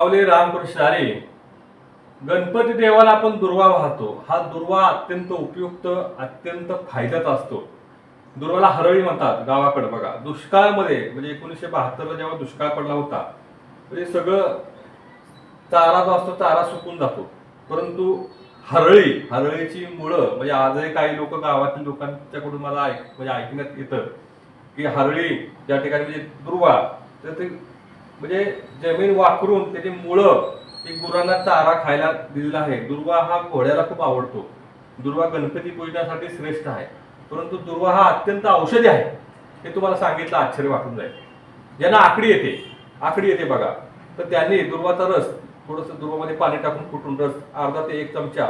पावले रामकृष्ण अरे गणपती देवाला आपण दुर्वा वाहतो. हा दुर्वा अत्यंत उपयुक्त अत्यंत फायद्याचा असतो. दुर्वाला हरळी म्हणतात गावाकडे बघा. दुष्काळामध्ये म्हणजे एकोणीसशे बहात्तरला जेव्हा दुष्काळ पडला होता म्हणजे सगळं चारा जो असतो चारा सुकून जातो. परंतु हरळी हरळीची मुळं म्हणजे आजही काही लोक गावातील लोकांच्याकडून मला ऐक म्हणजे ऐकण्यात येतं की हरळी ज्या ठिकाणी म्हणजे दुर्वा तर ते म्हणजे जमीन वापरून त्याची मुळं ती गुरांना चारा खायला दिलेला आहे. दुर्वा हा घोड्याला खूप आवडतो. दुर्वा गणपती पूजनासाठी श्रेष्ठ आहे. परंतु दुर्वा हा अत्यंत औषधी आहे. हे तुम्हाला सांगितलं आश्चर्य वाटून जाईल. ज्यांना आकडी येते आकडी येते बघा. तर त्यांनी दुर्वाचा रस थोडंसं दुर्वामध्ये पाणी टाकून कुटून रस अर्धा ते एक चमचा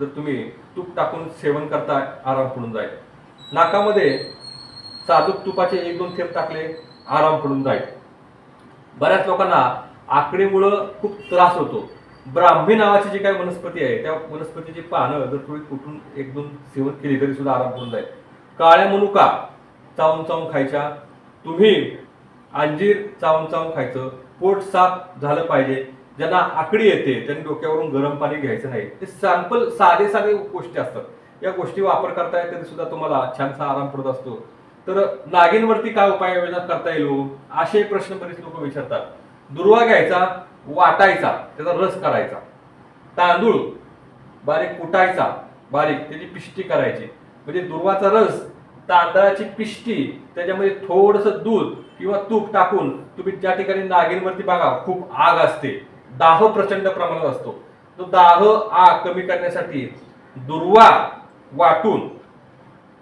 जर तुम्ही तूप टाकून सेवन करता आराम पडून जाईल. नाकामध्ये साधूक तुपाचे एक दोन थेंब टाकले आराम पडून जाईल. बऱ्याच लोकांना आकडीमुळं खूप त्रास होतो. ब्राह्मी नावाची जी काही वनस्पती आहे त्या वनस्पतीची पानं जर थोडी कुठून एक दोन सेवन केली तरी सुद्धा आराम करून जाईल. काळ्या मनुका चावून चावून खायच्या तुम्ही अंजीर चावून चावून खायचं पोट साफ झालं पाहिजे ज्यांना आकडी येते त्यांनी डोक्यावरून गरम पाणी घ्यायचं नाही. ते सॅम्पल साधे साधे गोष्टी असतात. या गोष्टी वापर करताय तरी सुद्धा तुम्हाला छानसा आराम पडत असतो. तर नागिनवरती काय उपाययोजना करता येईल हो? असे प्रश्न बरेच लोक विचारतात. दुर्वा घ्यायचा वाटायचा त्याचा रस करायचा. तांदूळ बारीक कुटायचा बारीक त्याची पिष्टी करायची. म्हणजे दुर्वाचा रस तांदळाची पिष्टी त्याच्यामध्ये थोडंसं दूध किंवा तूप टाकून तुम्ही ज्या ठिकाणी नागिनवरती बघा खूप आग असते. दाह प्रचंड प्रमाणात असतो. तो दाह आग कमी करण्यासाठी दुर्वा वाटून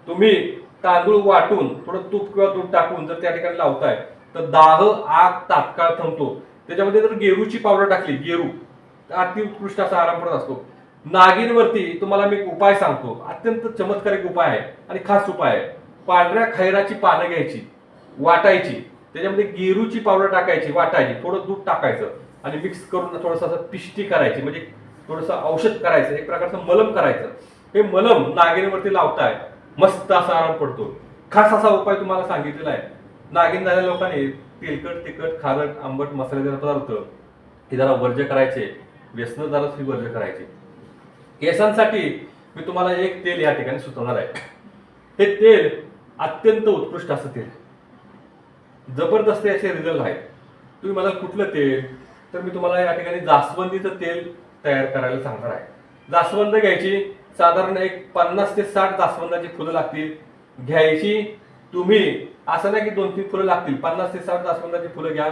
तुम्ही तांदूळ वाटून थोडं तूप किंवा दूध टाकून जर त्या ठिकाणी लावताय तर दाह आग तात्काळ थांबतो. त्याच्यामध्ये जर गेरूची पावडर टाकली गेरू अतिउत्कृष्ट अति उत्कृष्ट असा आराम पडत असतो. नागिनवरती तुम्हाला मी एक उपाय सांगतो. अत्यंत चमत्कारिक उपाय आहे आणि खास उपाय आहे. पांढऱ्या खैराची पानं घ्यायची वाटायची. त्याच्यामध्ये गेरूची पावडर टाकायची वाटायची. थोडं दूध टाकायचं आणि मिक्स करून थोडंसं असं पिष्टी करायची. म्हणजे थोडंसं औषध करायचं एक प्रकारचं मलम करायचं. हे मलम नागिनवरती लावताय मस्त असा आराम पडतो. खास असा उपाय तुम्हाला सांगितलेला आहे. नागिन झालेल्या लोकांनी तेलकट तिखट खारट आंबट मसालेदार पदार्थ हे जरा वर्ज करायचे व्यसन जरा ही वर्ज करायचे. केसांसाठी मी तुम्हाला एक तेल या ठिकाणी सुचवणार आहे. हे तेल अत्यंत उत्कृष्ट असं तेल जबरदस्त याचे रिझल्ट आहेत. तुम्ही मला कुठलं तेल तर मी तुम्हाला या ठिकाणी जास्वंदीचं तेल तयार करायला सांगणार आहे. जास्वंद घ्यायची साधारण एक पन्नास ते साठ जास्वंदाची फुलं लागतील. घ्यायची तुम्ही. असं नाही की दोन तीन फुलं लागतील. पन्नास ते साठ जास्वंदाची फुलं घ्या.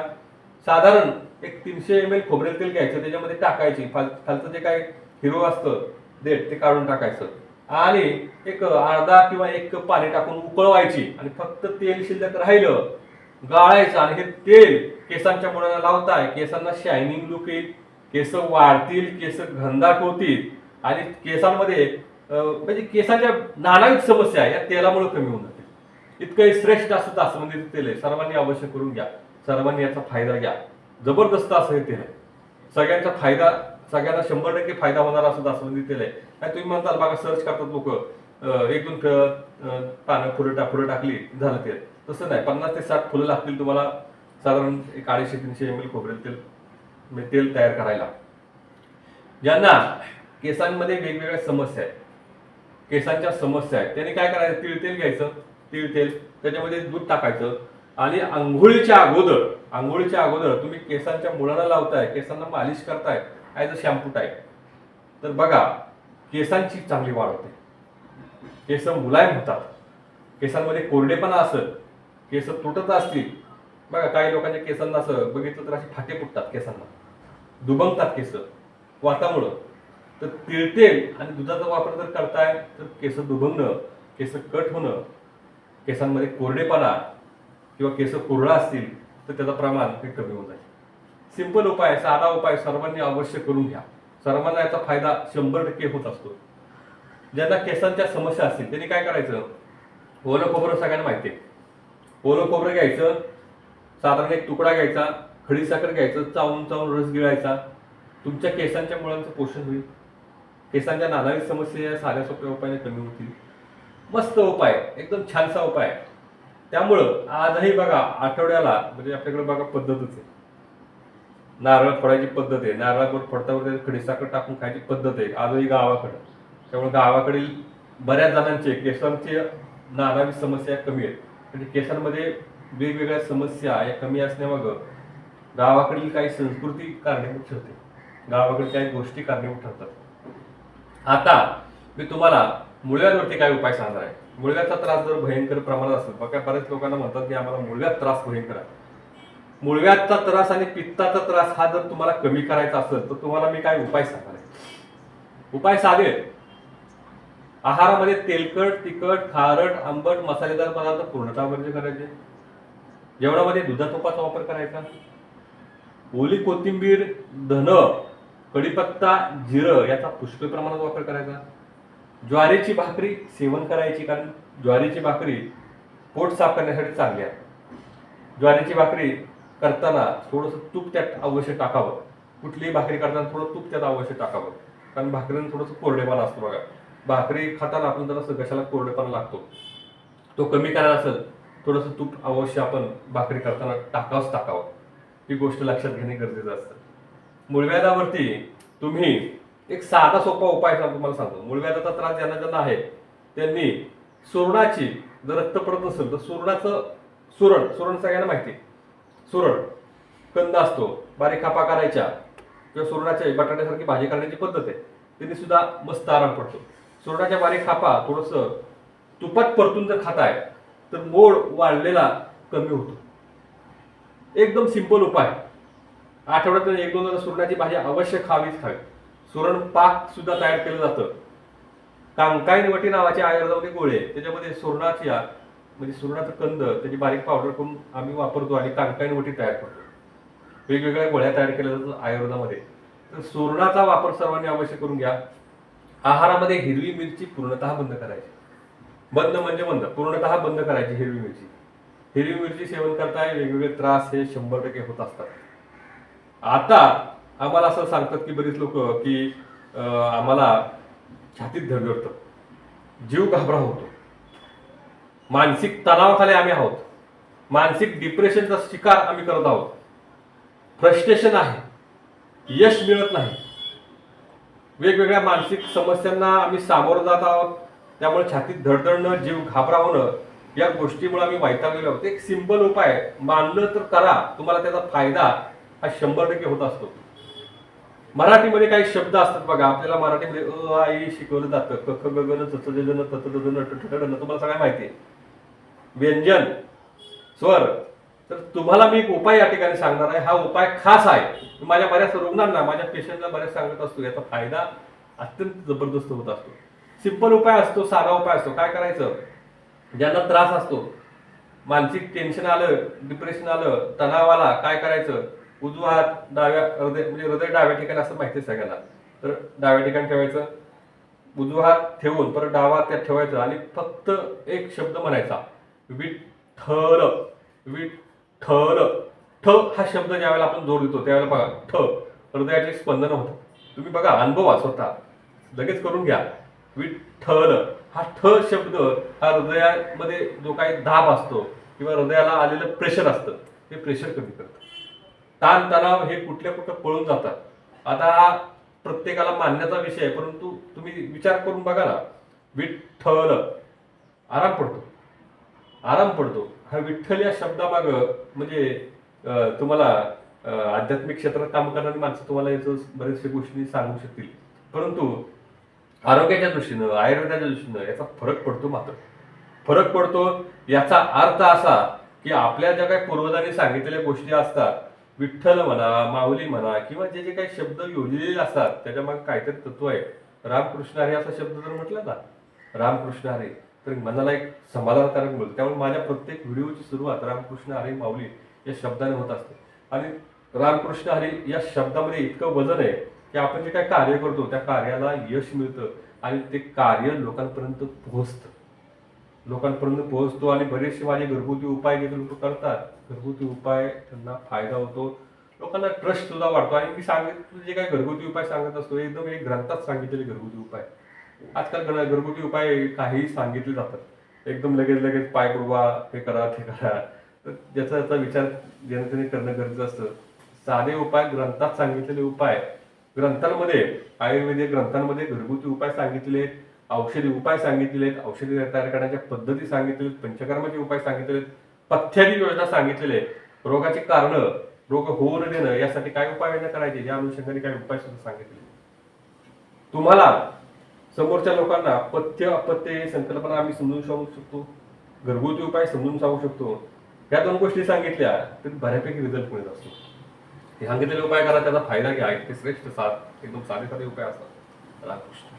साधारण एक तीनशे एम एल खोबरेल तेल घ्यायचं. त्याच्यामध्ये टाकायची. फाल खालचं जे काय हिरो असतं देठ ते काढून टाकायचं. आणि एक अर्धा किंवा एक कप पाणी टाकून उकळवायची. आणि फक्त तेल शिल्लक राहिलं गाळायचं. आणि हे तेल केसांच्या मुळाला लावताय. केसांना शायनिंग लुक येईल. केस वाढतील केस घनदाट होतील. आणि केसांमध्ये म्हणजे केसांच्या नानाविध समस्या या तेलामुळे कमी होऊन जातील इतकं श्रेष्ठ असं जास्वंदीचं म्हणजे तेल आहे. सर्वांनी अवश्य करून घ्या. सर्वांनी याचा फायदा घ्या. जबरदस्त असं हे तेल आहे. सगळ्यांचा फायदा सगळ्यांना शंभर टक्के फायदा होणार असं दासवंदी म्हणजे तेल आहे. काय तुम्ही म्हणताल बघा सर्च करतात लोक. एक दोन पानं फुलं टा फुलं टाकली झालं तेल. तसं नाही. पन्नास ते साठ फुलं लागतील तुम्हाला. साधारण एक अडीचशे तीनशे एम एल खोबरेल तेल. म्हणजे तेल तयार करायला. ज्यांना केसांमध्ये वेगवेगळ्या समस्या आहेत. केसांच्या समस्या आहेत. त्याने काय करायचं? तिळ तेल घ्यायचं. तिळ तेल त्याच्यामध्ये दूध टाकायचं. आणि आंघोळीच्या अगोदर आंघोळीच्या अगोदर तुम्ही केसांच्या मुळाला लावताय केसांना मालिश करताय ॲज अ शॅम्पू टाईप तर बघा केसांची चांगली वाढ होते. केस मुलायम होतात. केसांमध्ये कोरडेपणा असत केस तुटत असतील. बघा काही लोकांच्या केसांना असं बघितलं तर असे फाटे फुटतात केसांना. दुबंगतात केस. वातामुळं. तर तिळतेल आणि दुधाचा वापर जर करताय तर केस दुभंगणं केस कट होणं केसांमध्ये कोरडेपणा किंवा केस कोरडा असतील तर त्याचं प्रमाण हे कमी होऊन जाईल. सिंपल उपाय साधा उपाय सर्वांनी अवश्य करून घ्या. सर्वांना याचा फायदा शंभर टक्के होत असतो. ज्यांना केसांच्या समस्या असतील त्यांनी काय करायचं? ओलं खोबरं सगळ्यांना माहिती आहे. ओलं खोबरं घ्यायचं साधारण एक तुकडा घ्यायचा खडीसाखर घ्यायचं चावून चावून रस गिळायचा. तुमच्या केसांच्या मुळांचं पोषण होईल. केसांच्या नानावी समस्या या साध्या सोप्या उपायाने कमी होतील. मस्त उपाय एकदम छानसा उपाय. आहे. त्यामुळं आजही बघा आठवड्याला म्हणजे आपल्याकडे बघा पद्धतच आहे. नारळ फोडायची पद्धत आहे. नारळावर गोड त्यात खडीसाखर टाकून खायची पद्धत आहे. आजही गावाकडं. त्यामुळे गावाकडील बऱ्याच जणांचे केसांची नानावी समस्या कमी आहेत. म्हणजे केसांमध्ये वेगवेगळ्या समस्या या कमी असण्यामागं गावाकडील काही संस्कृती कारणीभूत ठरते. गावाकडे काही गोष्टी कारणीभूत ठरतात. आता मी तुम्हाला मुळव्यावरती काय उपाय सांगणार आहे. मुळव्याचा त्रास जर भयंकर प्रमाणात असेल बघा बऱ्याच लोकांना म्हणतात की आम्हाला मुळव्यात त्रास भयंकर आहे. मुळव्याचा त्रास आणि पित्ताचा त्रास हा जर तुम्हाला कमी करायचा असेल तर तुम्हाला मी काय उपाय सांगणार आहे? उपाय साधे. आहारामध्ये तेलकट तिखट खारट आंबट मसालेदार पदार्थ पूर्णतः वर्ज करायचे. जेवणामध्ये दुधा तुपाचा वापर करायचा. ओली कोथिंबीर धन कढीपत्ता जिरं याचा पुष्कळ प्रमाणात वापर करायचा. ज्वारीची भाकरी सेवन करायची कारण ज्वारीची भाकरी पोट साफ करण्यासाठी चांगली आहे. ज्वारीची भाकरी करताना थोडंसं तूप त्यात अवश्य टाकावं. कुठलीही भाकरी करताना थोडं तूप त्यात अवश्य टाकावं. कारण भाकरीनं थोडंसं कोरडेपणा असतो बघा. भाकरी खाताना आपण जरा घशाला कोरडेपणा लागतो. तो कमी करायला असेल थोडंसं तूप अवश्य आपण भाकरी करताना टाकावंच टाकावं. ही गोष्ट लक्षात घेणे गरजेचं असतं. मुळव्याधावरती तुम्ही एक साधा सोपा उपाय तुम्हाला सांगतो. मुळव्याधाचा त्रास ज्यांना ज्यांना आहे त्यांनी सुरणाची जर रक्त पडत नसेल तर सुरणाचं सुरण सुरण सगळ्यांना माहिती आहे. सुरण कंद असतो बारीक खापा करायच्या किंवा सुरणाच्या बटाट्यासारखी भाजी करण्याची पद्धत आहे. त्यांनी सुद्धा मस्त आराम पडतो सुरणाच्या बारीक खापा थोडंसं तुपात परतून जर खाताय तर मोड वाढलेला कमी होतो. एकदम सिंपल उपाय. आठवड्यातून एक दोन सुरणाची भाजी अवश्य खावीच खावी. सुरण पाक सुद्धा तयार केलं जातं. कांकाईन वटी नावाची आयुर्वेदामध्ये गोळे त्याच्यामध्ये सुरणाच्या म्हणजे सुरणाचं कंद त्याची बारीक पावडर करून आम्ही वापरतो आणि कांकाईन वटी तयार करतो. वेगवेगळ्या गोळ्या तयार केल्या जातात आयुर्वेदामध्ये. तर सुरणाचा वापर सर्वांनी अवश्य करून घ्या. आहारामध्ये हिरवी मिरची पूर्णतः बंद करायची. बंद म्हणजे बंद पूर्णतः बंद करायची हिरवी मिरची. हिरवी मिरची सेवन करताय वेगवेगळे त्रास हे शंभर टक्के होत असतात. आता आम्हाला असं सांगतात की बरीच लोक की आम्हाला छातीत धडधडतं जीव घाबरा होतो. मानसिक तणावाखाली आम्ही आहोत. मानसिक डिप्रेशनचा शिकार आम्ही करत आहोत. फ्रस्ट्रेशन आहे. यश मिळत नाही. वेगवेगळ्या मानसिक समस्यांना आम्ही सामोरं जात आहोत. त्यामुळे छातीत धडधडणं जीव घाबरा होणं या गोष्टीमुळे आम्ही वैतागलेलो आहोत. एक सिंपल उपाय मानलं तर करा. तुम्हाला त्याचा फायदा हा शंभर टक्के होत असतो. मराठीमध्ये काही शब्द असतात बघा आपल्याला मराठीमध्ये अ आई शिकवलं जातं. क ख ग ग न च ज न त न तुम्हाला सगळं माहिती आहे. व्यंजन स्वर. तर तुम्हाला मी एक उपाय या ठिकाणी सांगणार आहे. हा उपाय खास आहे. माझ्या बऱ्याच रुग्णांना माझ्या पेशंटला बऱ्याच सांगत असतो याचा फायदा अत्यंत जबरदस्त होत असतो. सिंपल उपाय असतो साधा उपाय असतो. काय करायचं? ज्यांना त्रास असतो मानसिक टेन्शन आलं डिप्रेशन आलं तणाव आला काय करायचं? उजवा हात डाव्या हृदय म्हणजे हृदय डाव्या ठिकाणी असं माहिती आहे सगळ्यांना. तर डाव्या ठिकाणी ठेवायचं उजवा हात ठेवून परत डावा हात त्यात ठेवायचा आणि फक्त एक शब्द म्हणायचा. विठ्ठल विठ्ठल ठ हा शब्द ज्यावेळेला आपण जोर देतो त्यावेळेला बघा ठ हृदयाचे स्पंदन होतं. तुम्ही बघा अनुभवा स्वतः. लगेच करून घ्या. विठ्ठल हा ठ शब्द हा हृदयामध्ये जो काही दाब असतो किंवा हृदयाला आलेलं प्रेशर असतं ते प्रेशर कमी करतं. ताण तणाव हे कुठल्या कुठं पळून जातात. आता हा प्रत्येकाला मानण्याचा विषय आहे परंतु तुम्ही विचार करून बघा ना. विठ्ठल आराम पडतो. आराम पडतो. हा विठ्ठल या शब्दामाग म्हणजे तुम्हाला आध्यात्मिक क्षेत्रात काम करणारी माणसं तुम्हाला याचं बरेचशा गोष्टी सांगू शकतील. परंतु आरोग्याच्या दृष्टीनं आयुर्वेदाच्या दृष्टीनं याचा फरक पडतो मात्र. फरक पडतो याचा अर्थ असा की आपल्या ज्या काही पूर्वजांनी सांगितलेल्या गोष्टी असतात विठ्ठल म्हणा माऊली म्हणा किंवा जे जे काही शब्द योजलेले असतात त्याच्यामागे काहीतरी तत्व आहे. रामकृष्ण हरी असा शब्द जर म्हटलं ना रामकृष्ण हरे तर मनाला एक समाधानकारक मिळतं त्यामुळे माझ्या प्रत्येक व्हिडिओची सुरुवात रामकृष्ण हरी माऊली या शब्दाने होत असते. आणि रामकृष्ण हरी या शब्दामध्ये इतकं वजन आहे की आपण जे काय कार्य करतो त्या कार्याला यश मिळतं आणि ते कार्य लोकांपर्यंत पोहोचतं. लोकांपर्यंत पोहोचतो आणि बरेचसे माझे घरगुती उपाय जे लोक करतात. घरगुती उपाय त्यांना फायदा होतो. लोकांना ट्रस्ट सुद्धा वाढतो. आणि मी सांगितलं जे काही घरगुती उपाय सांगत असतो एकदम एक ग्रंथात सांगितलेले घरगुती उपाय. आजकाल घरगुती उपाय काही सांगितले जातात. एकदम लगेच लगेच पाय बुडवा हे करा ते करा. तर ज्याचा त्याचा विचार जनतेने करणं गरजेचं असतं. साधे उपाय ग्रंथात सांगितलेले उपाय. ग्रंथांमध्ये आयुर्वेदिक ग्रंथांमध्ये घरगुती उपाय सांगितले. औषधी उपाय सांगितले औषधी तयार करण्याच्या पद्धती सांगितले पंचकर्माचे उपाय सांगितलेले आहेत पथ्यादी योजना सांगितलेले रोगाची कारण रोग होऊ न देणं यासाठी काय उपाययोजना करायचे या अनुषंगाने काही उपाय सुद्धा सांगितले तुम्हाला समोरच्या लोकांना पथ्य अपत्य ही संकल्पना आम्ही समजून सांगू शकतो घरगुती उपाय समजून सांगू शकतो. या दोन गोष्टी सांगितल्या तर बऱ्यापैकी रिझल्ट मिळत असतो. हे सांगितलेले उपाय करा त्याचा फायदा घ्या ते श्रेष्ठ साथ एकदम साधे साधे उपाय असतात. रामकृष्ण